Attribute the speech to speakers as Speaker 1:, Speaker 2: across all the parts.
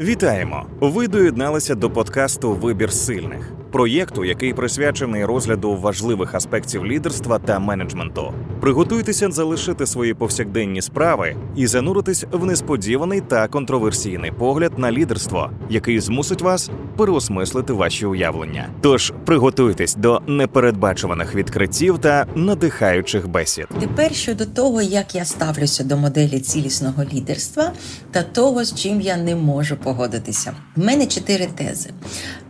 Speaker 1: Вітаємо! Ви доєдналися до подкасту Вибір сильних, проєкту, який присвячений розгляду важливих аспектів лідерства та менеджменту. Приготуйтеся залишити свої повсякденні справи і зануритись в несподіваний та контроверсійний погляд на лідерство, який змусить вас переосмислити ваші уявлення. Тож приготуйтесь до непередбачуваних відкриттів та надихаючих бесід.
Speaker 2: Тепер щодо того, як я ставлюся до моделі цілісного лідерства та того, з чим я не можу погодитися. В мене чотири тези.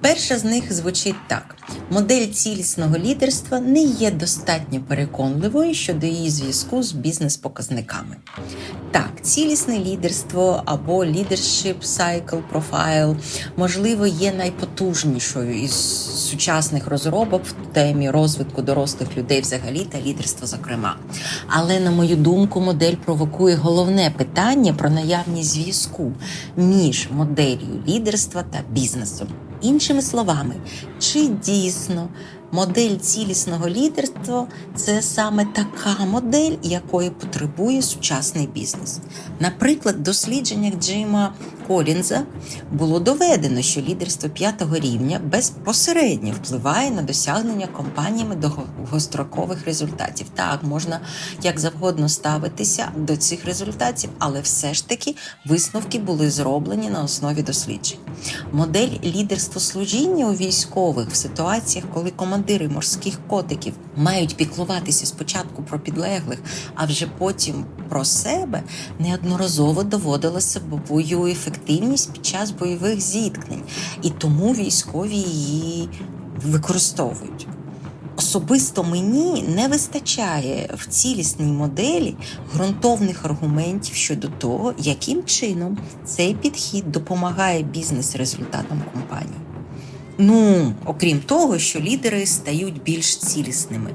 Speaker 2: Перша з них звучить так: модель цілісного лідерства не є достатньо переконливою щодо її зв'язку з бізнес-показниками. Так, цілісне лідерство або leadership cycle profile, можливо, є найпотужнішою із сучасних розробок в темі розвитку дорослих людей взагалі та лідерства, зокрема. Але, на мою думку, модель провокує головне питання про наявність зв'язку між моделлю лідерства та бізнесом. Іншими словами, чи дійсно модель цілісного лідерства це саме така модель, якої потребує сучасний бізнес? Наприклад, в дослідженнях Джима Колінза було доведено, що лідерство п'ятого рівня безпосередньо впливає на досягнення компаніями довгострокових результатів. Так, можна як завгодно ставитися до цих результатів, але все ж таки висновки були зроблені на основі досліджень. Модель лідерства служіння у військових в ситуаціях, коли командири морських котиків мають піклуватися спочатку про підлеглих, а вже потім про себе, неодноразово доводила собою ефективність під час бойових зіткнень, і тому військові її використовують. Особисто мені не вистачає в цілісній моделі ґрунтовних аргументів щодо того, яким чином цей підхід допомагає бізнес-результатам компанії. Ну, окрім того, що лідери стають більш цілісними.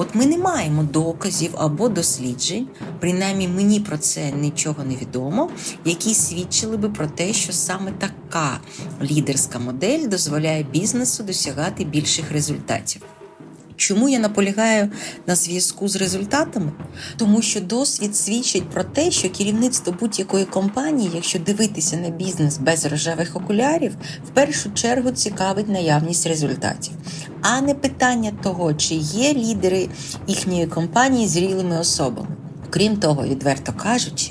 Speaker 2: От ми не маємо доказів або досліджень, принаймні мені про це нічого не відомо, які свідчили би про те, що саме така лідерська модель дозволяє бізнесу досягати більших результатів. Чому я наполягаю на зв'язку з результатами? Тому що досвід свідчить про те, що керівництво будь-якої компанії, якщо дивитися на бізнес без рожевих окулярів, в першу чергу цікавить наявність результатів, а не питання того, чи є лідери їхньої компанії зрілими особами. Крім того, відверто кажучи,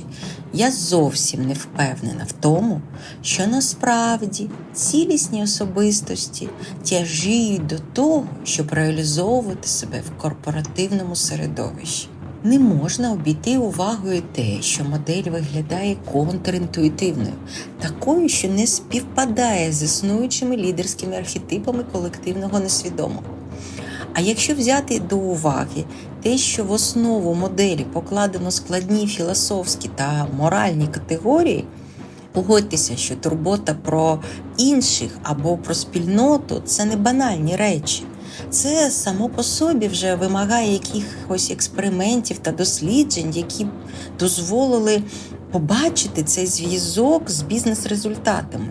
Speaker 2: я зовсім не впевнена в тому, що насправді цілісні особистості тяжіють до того, щоб реалізовувати себе в корпоративному середовищі. Не можна обійти увагою те, що модель виглядає контрінтуїтивною, такою, що не співпадає з існуючими лідерськими архетипами колективного несвідомого. А якщо взяти до уваги те, що в основу моделі покладено складні філософські та моральні категорії, погодьтеся, що турбота про інших або про спільноту це не банальні речі. Це само по собі вже вимагає якихось експериментів та досліджень, які б дозволили побачити цей зв'язок з бізнес-результатами.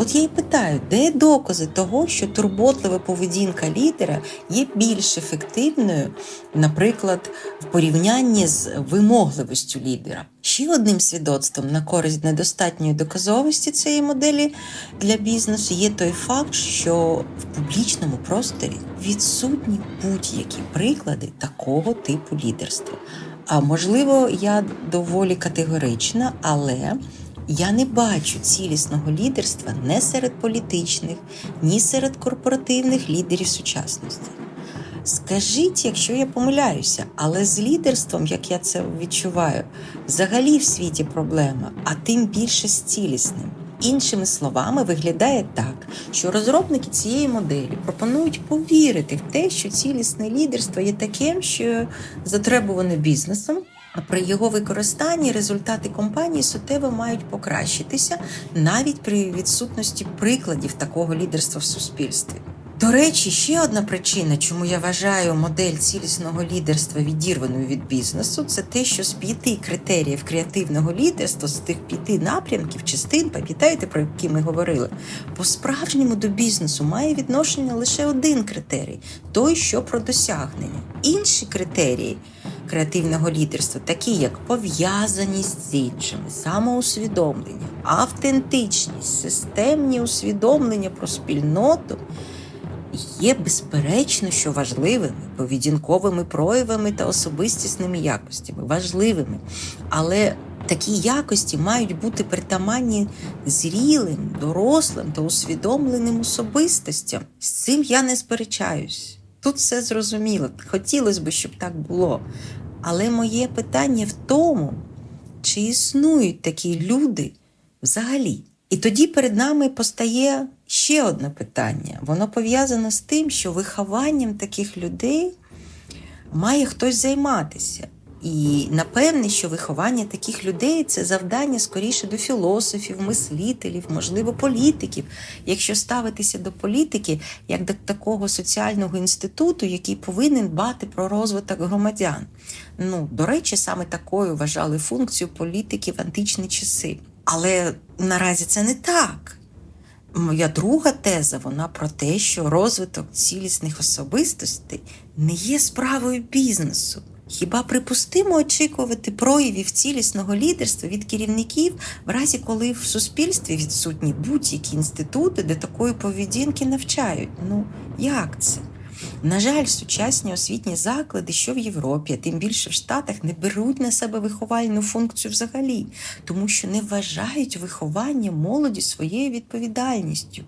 Speaker 2: От я й питаю, де докази того, що турботлива поведінка лідера є більш ефективною, наприклад, в порівнянні з вимогливістю лідера? Ще одним свідоцтвом на користь недостатньої доказовості цієї моделі для бізнесу є той факт, що в публічному просторі відсутні будь-які приклади такого типу лідерства. А можливо, я доволі категорична, але я не бачу цілісного лідерства не серед політичних, ні серед корпоративних лідерів сучасності. Скажіть, якщо я помиляюся, але з лідерством, як я це відчуваю, взагалі в світі проблема, а тим більше з цілісним. Іншими словами, виглядає так, що розробники цієї моделі пропонують повірити в те, що цілісне лідерство є таким, що затребуване бізнесом. При його використанні результати компанії суттєво мають покращитися навіть при відсутності прикладів такого лідерства в суспільстві. До речі, ще одна причина, чому я вважаю модель цілісного лідерства відірваною від бізнесу, це те, що з п'яти критеріїв креативного лідерства, з тих п'яти напрямків, частин, пам'ятаєте, про які ми говорили, по-справжньому до бізнесу має відношення лише один критерій той, що про досягнення. Інші критерії креативного лідерства, такі як пов'язаність з іншими, самоусвідомлення, автентичність, системні усвідомлення про спільноту, є безперечно, що важливими поведінковими проявами та особистісними якостями, важливими. Але такі якості мають бути притаманні зрілим, дорослим та усвідомленим особистостям. З цим я не сперечаюсь. Тут все зрозуміло. Хотілося б, щоб так було. Але моє питання в тому, чи існують такі люди взагалі. І тоді перед нами постає ще одне питання. Воно пов'язане з тим, що вихованням таких людей має хтось займатися. І напевне, що виховання таких людей це завдання скоріше до філософів, мислителів, можливо, політиків, якщо ставитися до політики як до такого соціального інституту, який повинен дбати про розвиток громадян. Ну, до речі, саме такою вважали функцію політики в античні часи. Але наразі це не так. Моя друга теза вона про те, що розвиток цілісних особистостей не є справою бізнесу. Хіба припустимо очікувати проявів цілісного лідерства від керівників, в разі коли в суспільстві відсутні будь-які інститути, де такої поведінки навчають? Ну як це? На жаль, сучасні освітні заклади, що в Європі, а тим більше в Штатах, не беруть на себе виховальну функцію взагалі, тому що не вважають виховання молоді своєю відповідальністю.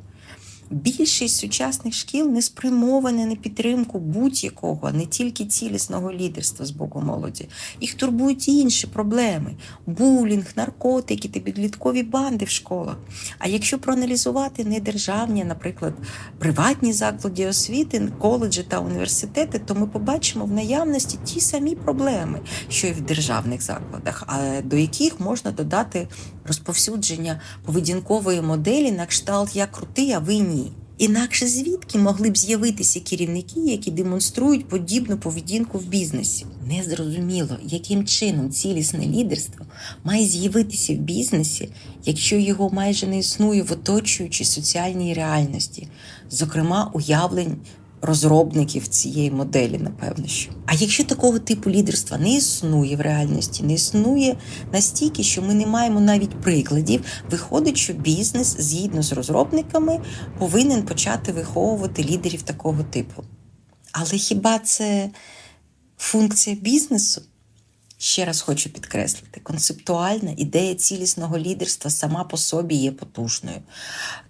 Speaker 2: Більшість сучасних шкіл не спрямована на підтримку будь-якого, не тільки цілісного лідерства з боку молоді. Їх турбують і інші проблеми: булінг, наркотики та підліткові банди в школах. А якщо проаналізувати не державні, наприклад, приватні заклади освіти, коледжі та університети, то ми побачимо в наявності ті самі проблеми, що і в державних закладах, а до яких можна додати розповсюдження поведінкової моделі на кшталт я крутий, а ви ні. Інакше звідки могли б з'явитися керівники, які демонструють подібну поведінку в бізнесі? Незрозуміло, яким чином цілісне лідерство має з'явитися в бізнесі, якщо його майже не існує в оточуючій соціальній реальності, зокрема уявлень розробників цієї моделі, напевно, що. А якщо такого типу лідерства не існує в реальності, не існує настільки, що ми не маємо навіть прикладів, виходить, що бізнес згідно з розробниками повинен почати виховувати лідерів такого типу. Але хіба це функція бізнесу? Ще раз хочу підкреслити, концептуальна ідея цілісного лідерства сама по собі є потужною,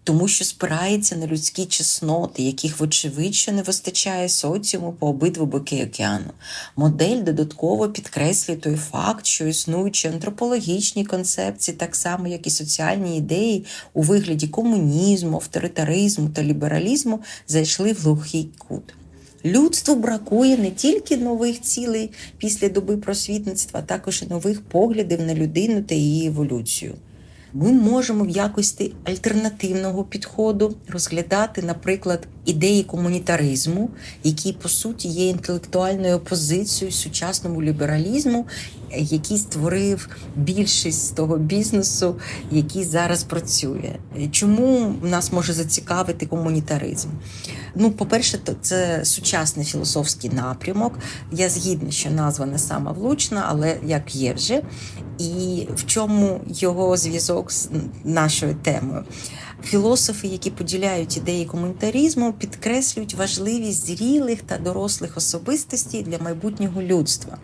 Speaker 2: тому що спирається на людські чесноти, яких, вочевидь, не вистачає соціуму по обидва боки океану. Модель додатково підкреслює той факт, що існуючі антропологічні концепції, так само як і соціальні ідеї у вигляді комунізму, авторитаризму та лібералізму, зайшли в глухий кут. Людству бракує не тільки нових цілей після доби просвітництва, а також і нових поглядів на людину та її еволюцію. Ми можемо в якості альтернативного підходу розглядати, наприклад, ідеї комунітаризму, які по суті є інтелектуальною опозицією сучасному лібералізму, який створив більшість того бізнесу, який зараз працює. Чому нас може зацікавити комунітаризм? Ну, по-перше, це сучасний філософський напрямок. Я згідна, що назва не сама влучна, але як є вже. І в чому його зв'язок з нашою темою? Філософи, які поділяють ідеї комунітаризму, підкреслюють важливість зрілих та дорослих особистостей для майбутнього людства.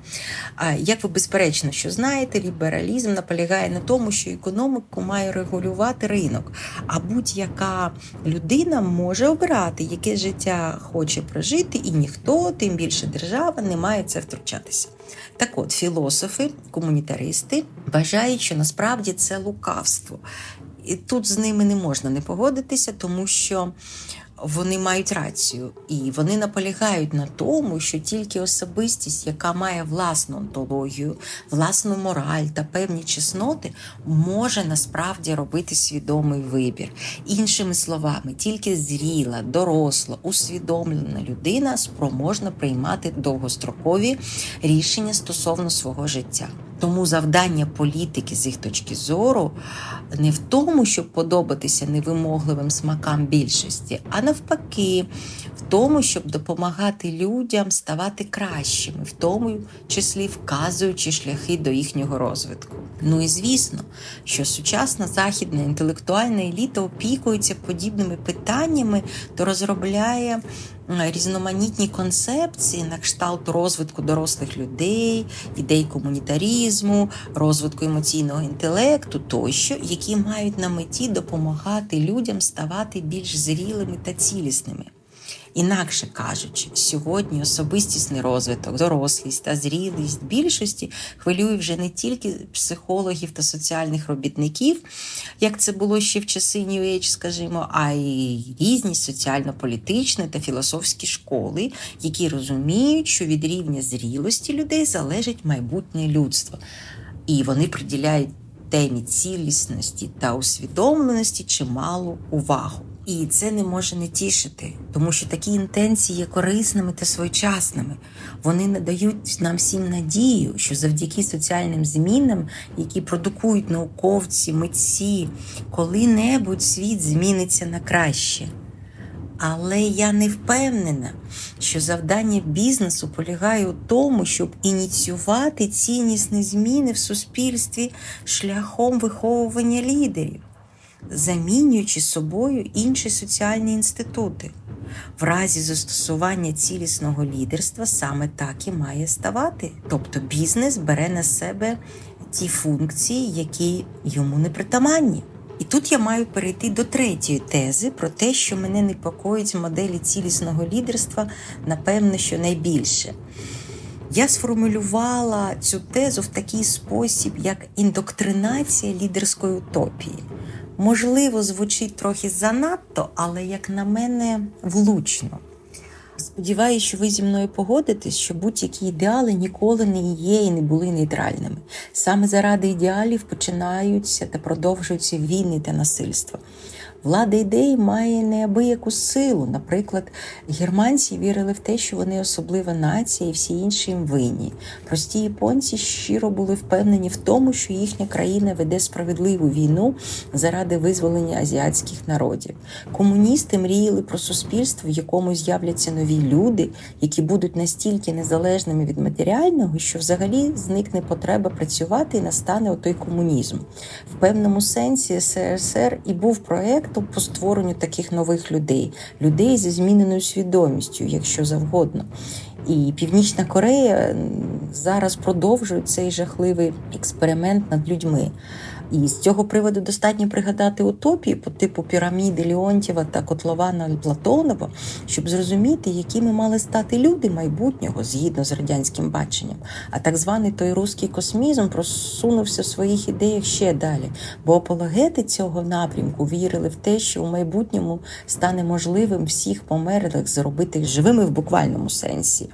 Speaker 2: А як ви безперечно, що знаєте, лібералізм наполягає на тому, що економіку має регулювати ринок, а будь-яка людина може обирати, яке життя хоче прожити, і ніхто, тим більше держава, не має це втручатися. Так от, філософи, комунітаристи вважають, що насправді це лукавство. І тут з ними не можна не погодитися, тому що вони мають рацію, і вони наполягають на тому, що тільки особистість, яка має власну онтологію, власну мораль та певні чесноти, може насправді робити свідомий вибір. Іншими словами, тільки зріла, доросла, усвідомлена людина спроможна приймати довгострокові рішення стосовно свого життя. Тому завдання політики з їх точки зору не в тому, щоб подобатися невимогливим смакам більшості, а навпаки, в тому, щоб допомагати людям ставати кращими, в тому числі вказуючи шляхи до їхнього розвитку. Ну і звісно, що сучасна західна інтелектуальна еліта опікується подібними питаннями, то розробляє різноманітні концепції на кшталт розвитку дорослих людей, ідей комунітарізму, розвитку емоційного інтелекту тощо, які мають на меті допомагати людям ставати більш зрілими та цілісними. Інакше кажучи, сьогодні особистісний розвиток, дорослість та зрілість більшості хвилює вже не тільки психологів та соціальних робітників, як це було ще в часи New Age, скажімо, а й різні соціально-політичні та філософські школи, які розуміють, що від рівня зрілості людей залежить майбутнє людство, і вони приділяють темі цілісності та усвідомленості чималу увагу. І це не може не тішити, тому що такі інтенції є корисними та своєчасними. Вони надають нам всім надію, що завдяки соціальним змінам, які продукують науковці, митці, коли-небудь світ зміниться на краще. Але я не впевнена, що завдання бізнесу полягає у тому, щоб ініціювати ціннісні зміни в суспільстві шляхом виховування лідерів, замінюючи собою інші соціальні інститути. В разі застосування цілісного лідерства саме так і має ставати. Тобто бізнес бере на себе ті функції, які йому не притаманні. І тут я маю перейти до третьої тези про те, що мене непокоїть моделі цілісного лідерства, напевно, що найбільше. Я сформулювала цю тезу в такий спосіб, як індоктринація лідерської утопії. Можливо, звучить трохи занадто, але, як на мене, влучно. Сподіваюсь, що ви зі мною погодитесь, що будь-які ідеали ніколи не є і не були нейтральними. Саме заради ідеалів починаються та продовжуються війни та насильство. Влада ідей має неабияку силу. Наприклад, германці вірили в те, що вони особлива нація, і всі інші їм винні. Прості японці щиро були впевнені в тому, що їхня країна веде справедливу війну заради визволення азіатських народів. Комуністи мріяли про суспільство, в якому з'являться нові люди, які будуть настільки незалежними від матеріального, що взагалі зникне потреба працювати і настане отой комунізм. В певному сенсі СРСР і був проектом по створенню таких нових людей, людей зі зміненою свідомістю, якщо завгодно. І Північна Корея зараз продовжує цей жахливий експеримент над людьми. І з цього приводу достатньо пригадати утопії по типу піраміди Леонтьєва та Котлована Платонова, щоб зрозуміти, якими мали стати люди майбутнього згідно з радянським баченням. А так званий той руський космізм просунувся в своїх ідеях ще далі. Бо апологети цього напрямку вірили в те, що у майбутньому стане можливим всіх померлих зробити живими в буквальному сенсі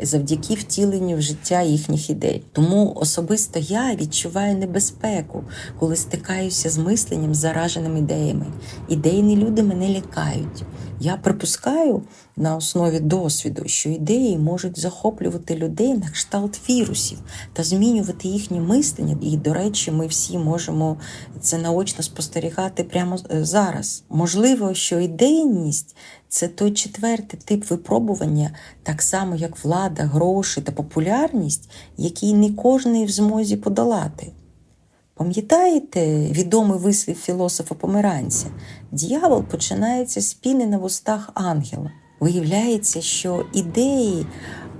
Speaker 2: завдяки втіленню в життя їхніх ідей. Тому особисто я відчуваю небезпеку, коли стикаюся з мисленням зараженими ідеями. Ідейні люди мене лякають. Я припускаю на основі досвіду, що ідеї можуть захоплювати людей на кшталт вірусів та змінювати їхнє мислення. І, до речі, ми всі можемо це наочно спостерігати прямо е, зараз. Можливо, що ідейність це той четвертий тип випробування, так само як влада, гроші та популярність, який не кожний в змозі подолати. Пам'ятаєте відомий вислів філософа Померанця? Дьявол починається з піни на вустах ангела. Виявляється, що ідеї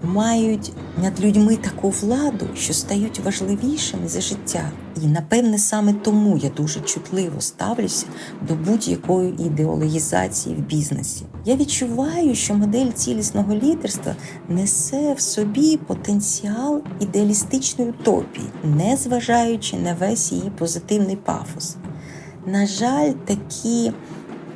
Speaker 2: мають над людьми таку владу, що стають важливішими за життя. І напевне саме тому я дуже чутливо ставлюся до будь-якої ідеологізації в бізнесі. Я відчуваю, що модель цілісного лідерства несе в собі потенціал ідеалістичної утопії, не зважаючи на весь її позитивний пафос. На жаль, такі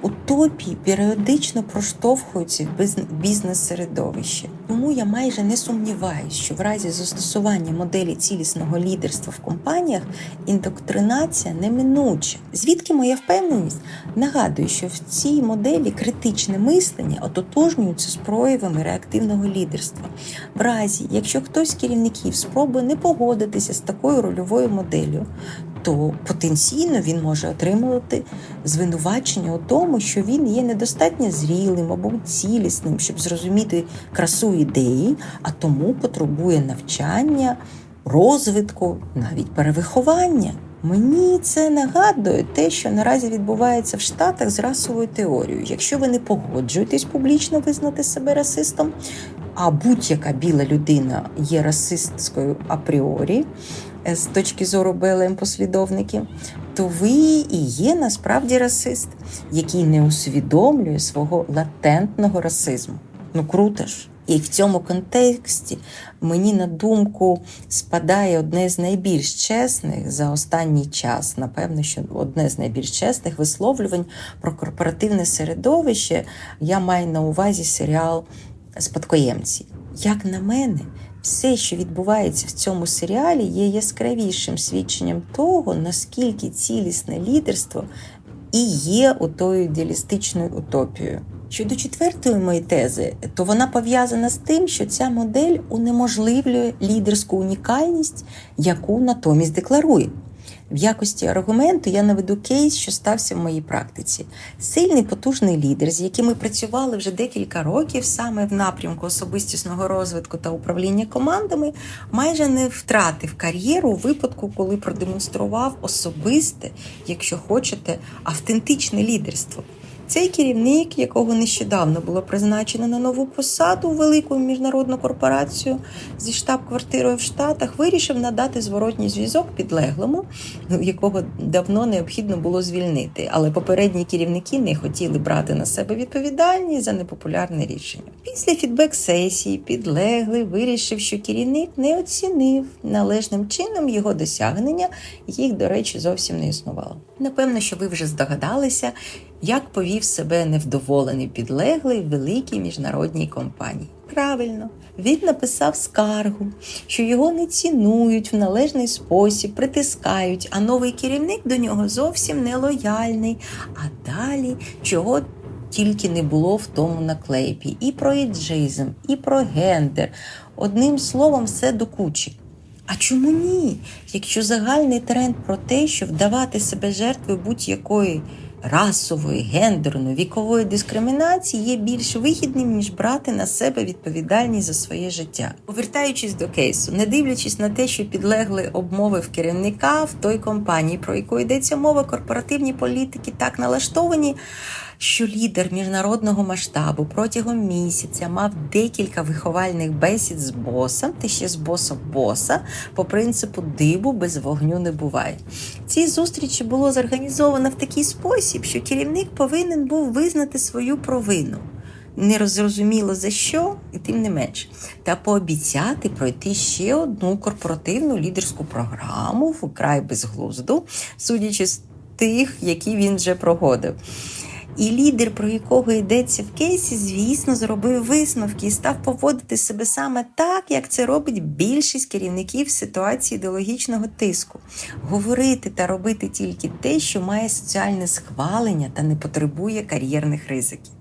Speaker 2: утопії періодично проштовхуються в біз- бізнес-середовище. Тому я майже не сумніваюся, що в разі застосування моделі цілісного лідерства в компаніях індоктринація неминуча. Звідки моя впевненість? Нагадую, що в цій моделі критичне мислення ототожнюється з проявами реактивного лідерства. В разі, якщо хтось з керівників спробує не погодитися з такою рольовою моделлю, то потенційно він може отримувати звинувачення у тому, що він є недостатньо зрілим або цілісним, щоб зрозуміти красу ідеї, а тому потребує навчання, розвитку, навіть перевиховання. Мені це нагадує те, що наразі відбувається в Штатах з расовою теорією. Якщо ви не погоджуєтесь публічно визнати себе расистом, а будь-яка біла людина є расистською апріорі з точки зору БЛМ послідовників, то ви і є насправді расист, який не усвідомлює свого латентного расизму. Ну круто ж. І в цьому контексті мені на думку спадає одне з найбільш чесних за останній час, напевно, що одне з найбільш чесних висловлювань про корпоративне середовище. Я маю на увазі серіал Спадкоємці. Як на мене, все, що відбувається в цьому серіалі, є яскравішим свідченням того, наскільки цілісне лідерство і є отою ідеалістичною утопією. Щодо четвертої моєї тези, то вона пов'язана з тим, що ця модель унеможливлює лідерську унікальність, яку натомість декларує. В якості аргументу я наведу кейс, що стався в моїй практиці. Сильний потужний лідер, з яким ми працювали вже декілька років, саме в напрямку особистісного розвитку та управління командами, майже не втратив кар'єру у випадку, коли продемонстрував особисте, якщо хочете, автентичне лідерство. Цей керівник, якого нещодавно було призначено на нову посаду у велику міжнародну корпорацію зі штаб-квартирою в Штатах, вирішив надати зворотній зв'язок підлеглому, якого давно необхідно було звільнити. Але попередні керівники не хотіли брати на себе відповідальність за непопулярне рішення. Після фідбек-сесії підлеглий вирішив, що керівник не оцінив належним чином його досягнення, їх, до речі, зовсім не існувало. Напевно, що ви вже здогадалися, як повів себе невдоволений підлеглий великій міжнародній компанії. Правильно, він написав скаргу, що його не цінують в належний спосіб, притискають, а новий керівник до нього зовсім не лояльний. А далі чого тільки не було в тому наклейпі. І про іджизм, і про гендер. Одним словом, все до кучі. А чому ні? Якщо загальний тренд про те, що вдавати себе жертвою будь-якої расової, гендерної, вікової дискримінації є більш вигідним, ніж брати на себе відповідальність за своє життя. Повертаючись до кейсу, не дивлячись на те, що підлеглий обмовив керівника в той компанії, про яку йдеться мова, корпоративні політики так налаштовані. Що лідер міжнародного масштабу протягом місяця мав декілька виховальних бесід з босом, та ще з босом боса, по принципу дибу без вогню не буває. Ці зустрічі було зорганізовано в такий спосіб, що керівник повинен був визнати свою провину. Не зрозуміло за що, і тим не менш, та пообіцяти пройти ще одну корпоративну лідерську програму вкрай безглузду, судячи з тих, які він вже проходив. І лідер, про якого йдеться в кейсі, звісно, зробив висновки і став поводити себе саме так, як це робить більшість керівників в ситуації ідеологічного тиску. Говорити та робити тільки те, що має соціальне схвалення та не потребує кар'єрних ризиків.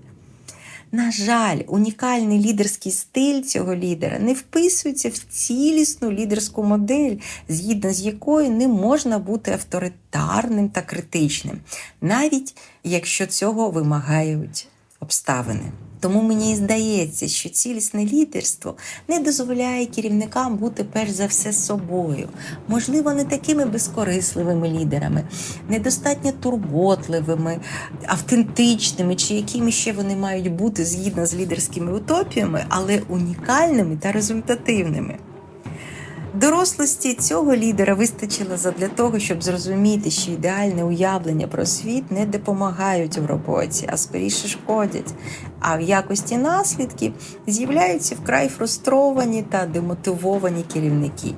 Speaker 2: На жаль, унікальний лідерський стиль цього лідера не вписується в цілісну лідерську модель, згідно з якою не можна бути авторитарним та критичним, навіть якщо цього вимагають обставини. Тому мені здається, що цілісне лідерство не дозволяє керівникам бути перш за все собою, можливо, не такими безкорисливими лідерами, недостатньо турботливими, автентичними, чи якими ще вони мають бути згідно з лідерськими утопіями, але унікальними та результативними. Дорослості цього лідера вистачило задля того, щоб зрозуміти, що ідеальне уявлення про світ не допомагають в роботі, а скоріше шкодять. А в якості наслідків з'являються вкрай фрустровані та демотивовані керівники.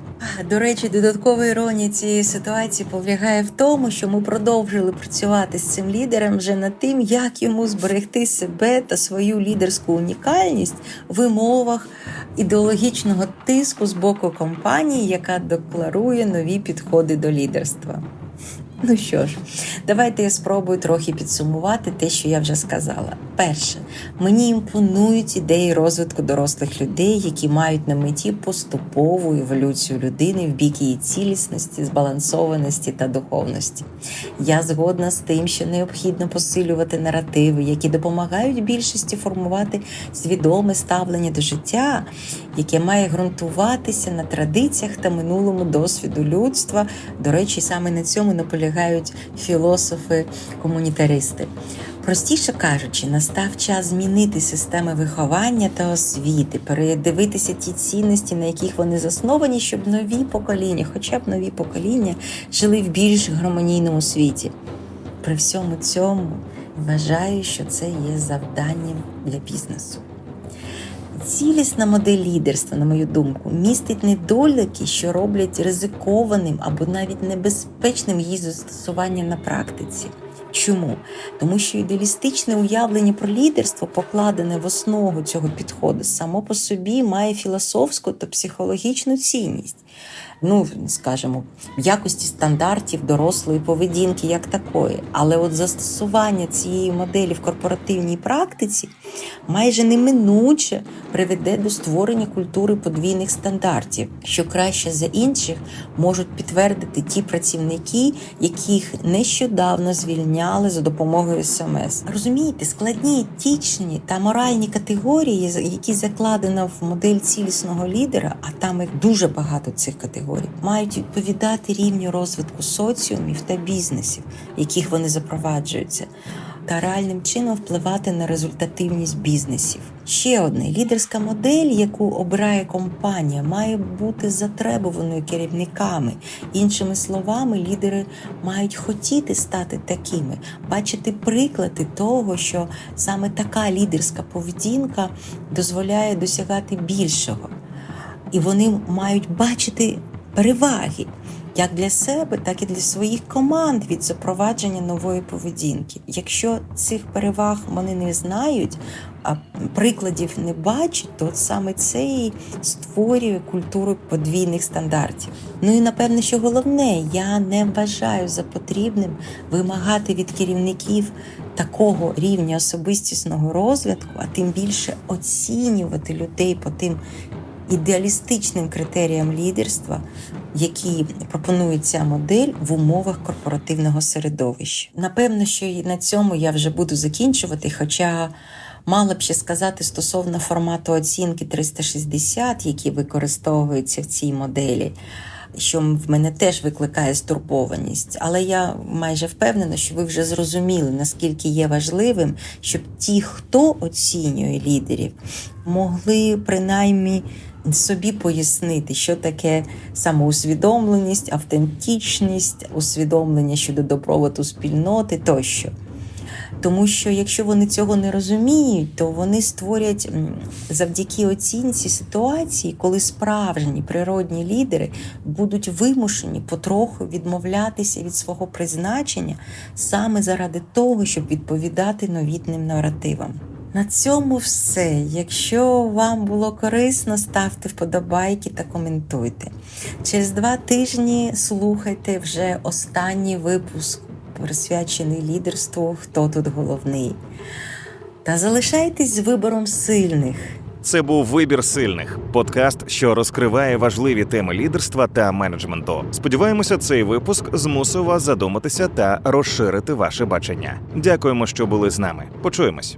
Speaker 2: До речі, додаткова іронія цієї ситуації полягає в тому, що ми продовжили працювати з цим лідером вже над тим, як йому зберегти себе та свою лідерську унікальність в умовах ідеологічного тиску з боку компанії, яка декларує нові підходи до лідерства. Ну що ж, давайте я спробую трохи підсумувати те, що я вже сказала. Перше, мені імпонують ідеї розвитку дорослих людей, які мають на меті поступову еволюцію людини в бік її цілісності, збалансованості та духовності. Я згодна з тим, що необхідно посилювати наративи, які допомагають більшості формувати свідоме ставлення до життя, яке має ґрунтуватися на традиціях та минулому досвіду людства. До речі, саме на цьому наполягають філософи-комунітаристи. Простіше кажучи, настав час змінити системи виховання та освіти, передивитися ті цінності, на яких вони засновані, щоб нові покоління, хоча б нові покоління, жили в більш гармонійному світі. При всьому цьому вважаю, що це є завданням для бізнесу. Цілісна модель лідерства, на мою думку, містить недоліки, що роблять ризикованим або навіть небезпечним її застосування на практиці. Чому? Тому що ідеалістичне уявлення про лідерство, покладене в основу цього підходу, само по собі має філософську та психологічну цінність. Ну, скажімо, в якості стандартів дорослої поведінки як такої. Але от застосування цієї моделі в корпоративній практиці майже неминуче приведе до створення культури подвійних стандартів, що краще за інших можуть підтвердити ті працівники, яких нещодавно звільняли за допомогою СМС. Розумієте, складні етичні та моральні категорії, які закладено в модель цілісного лідера, а там їх дуже багато цих категорій, мають відповідати рівню розвитку соціумів та бізнесів, яких вони запроваджуються. Та реальним чином впливати на результативність бізнесів. Ще одне лідерська модель, яку обирає компанія, має бути затребуваною керівниками. Іншими словами, лідери мають хотіти стати такими, бачити приклади того, що саме така лідерська поведінка дозволяє досягати більшого. І вони мають бачити переваги як для себе, так і для своїх команд від запровадження нової поведінки. Якщо цих переваг вони не знають, а прикладів не бачать, то саме це і створює культуру подвійних стандартів. Ну і напевне, що головне, я не вважаю за потрібним вимагати від керівників такого рівня особистісного розвитку, а тим більше оцінювати людей по тим ідеалістичним критеріям лідерства, які пропонує ця модель в умовах корпоративного середовища. Напевно, що і на цьому я вже буду закінчувати, хоча. Мала б ще сказати стосовно формату оцінки 360, який використовується в цій моделі, що в мене теж викликає стурбованість. Але я майже впевнена, що ви вже зрозуміли, наскільки є важливим, щоб ті, хто оцінює лідерів, могли принаймні собі пояснити, що таке самоусвідомленість, автентичність, усвідомлення щодо добробуту спільноти тощо. Тому що якщо вони цього не розуміють, то вони створять завдяки оцінці ситуації, коли справжні природні лідери будуть вимушені потроху відмовлятися від свого призначення саме заради того, щоб відповідати новітним наративам. На цьому все. Якщо вам було корисно, ставте вподобайки та коментуйте. Через два тижні слухайте вже останній випуск, присвячений лідерству Хто тут головний. Та залишайтесь з вибором сильних.
Speaker 1: Це був вибір сильних подкаст, що розкриває важливі теми лідерства та менеджменту. Сподіваємося, цей випуск змусив вас задуматися та розширити ваше бачення. Дякуємо, що були з нами. Почуємось.